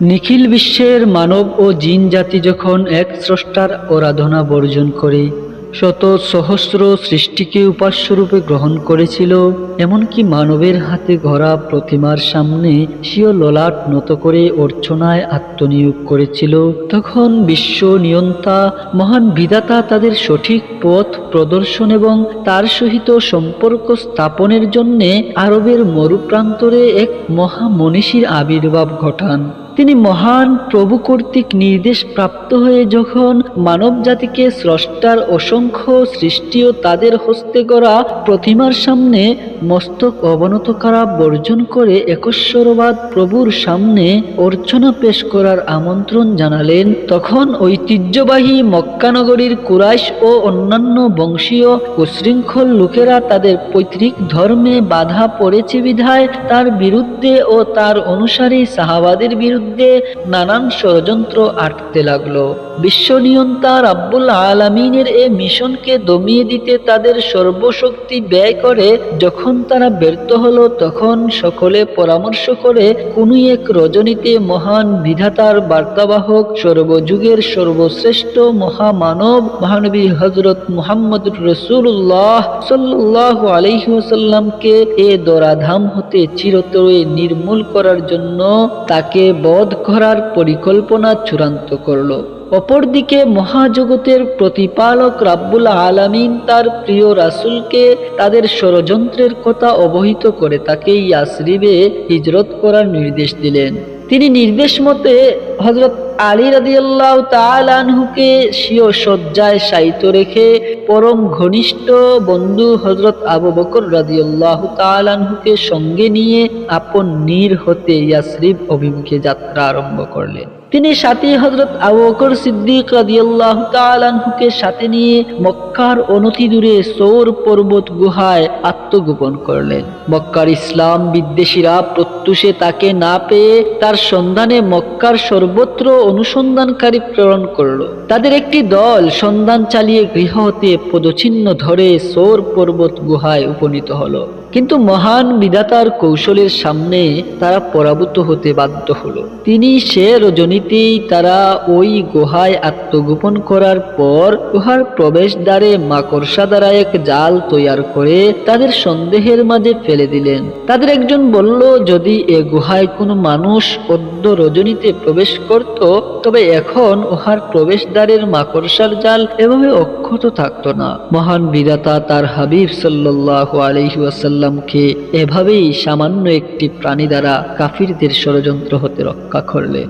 নিখিল বিশ্বের মানব ও জিন জাতি যখন এক স্রষ্টার আরাধনা বর্জন করে, শত সহস্র সৃষ্টিকে উপাস্যরূপে গ্রহণ করেছিল, এমনকি মানবের হাতে গড়া প্রতিমার সামনে স্বীয় ললাট নত করে অর্চনায় আত্মনিয়োগ করেছিল। তখন বিশ্ব নিয়ন্তা, মহান বিধাতা তাদের সঠিক পথ প্রদর্শন এবং তার সহিত সম্পর্ক স্থাপনের জন্যে আরবের মরুপ্রান্তরে এক মহামনীষীর আবির্ভাব ঘটান। তিনি মহান প্রভু কর্তৃক নির্দেশ প্রাপ্ত হয়ে যখন মানব জাতিকে স্রষ্টার অসংখ্য সৃষ্টি ও তাদের হস্তে গড়া প্রতিমার সামনে মস্তক অবনত করা, বর্জন করে একশ্বরবাদ প্রভুর সামনে অর্চনা পেশ করার আমন্ত্রণ জানালেন, তখন ঐতিহ্যবাহী মক্কানগরীর কুরাইশ ও অন্যান্য বংশীয় উশৃঙ্খল লোকেরা তাদের পৈতৃক ধর্মে বাধা পড়েছে বিধায় তার বিরুদ্ধে ও তার অনুসারী সাহাবাদের বিরুদ্ধে নানান ষড়যন্ত্র আটতে লাগল। বিশ্বনিয়ন্তা রাব্বুল আলামিনের এ মিশনকে দমিয়ে দিতে তাদের সর্বশক্তি ব্যয় করে, যখন তারা ব্যর্থ হলো, তখন সকলে পরামর্শ করে, কোনো এক রজনীতে মহান বিধাতার বার্তাবাহক, সর্বযুগের সর্বশ্রেষ্ঠ মহামানব, মহানবী হজরত মুহাম্মদ রসুল্লাহ সাল্লাহ আলহিহাসাল্লামকে এ দরাধাম হতে চিরতরে নির্মূল করার জন্য তাকে বধ করার পরিকল্পনা চূড়ান্ত করল। অপরদিকে মহাজগতের প্রতিপালক রাব্বুল আলামিন তার প্রিয় রাসুলকে তাদের ষড়যন্ত্রের কথা অবহিত করে তাকে ইয়াসরিবে হিজরত করার নির্দেশ দিলেন। তিনি নির্দেশ মতে হজরত আলী রাদিয়াল্লাহ তালানহুকে স্বীয় শয্যায় শায়িত রেখে পরম ঘনিষ্ঠ বন্ধু হজরত আবু বকর রাদিয়াল্লাহ তালানহুকে সঙ্গে নিয়ে আপন নীর হতে ইয়াসরিব অভিমুখে যাত্রা আরম্ভ করলেন। তিনি সাথে হজরত আবু বকর সিদ্দিক রাদিয়াল্লাহ তালানহুকে সাথে নিয়ে মক্কার অনতি দূরে সৌর পর্বত গুহায় আত্মগোপন করলেন। মক্কার ইসলাম বিদ্বেষীরা প্রত্যুষে তাকে না পেয়ে তার সন্ধানে মক্কার সর্বত্র অনুসন্ধানকারী প্রেরণ করল। তাদের একটি দল সন্ধান চালিয়ে গৃহ হতে পদচিহ্ন ধরে সৌর পর্বত গুহায় উপনীত হলো। কিন্তু মহান বিধাতার কৌশলের সামনে তারা পরাভূত হতে বাধ্য হলো। তিনি সে রজনীতেই তারা ওই গুহায় আত্মগোপন করার পর গুহার প্রবেশদ্বারে মাকড়সা দ্বারা এক জাল তৈয়ার করে তাদের সন্দেহের মাঝে ফেলে দিলেন। তাদের একজন বলল, যদি এ গুহায় কোনো মানুষ অদ্য রজনীতে প্রবেশ করত, তবে এখন উহার প্রবেশদ্বারের মাকড়সার জাল এভাবে অক্ষত থাকতো না। মহান বিধাতা তার হাবিব সাল্লাহ আলহিউসাল্লামকে এভাবেই সামান্য একটি প্রাণী দ্বারা কাফিরদের ষড়যন্ত্র হতে রক্ষা করলেন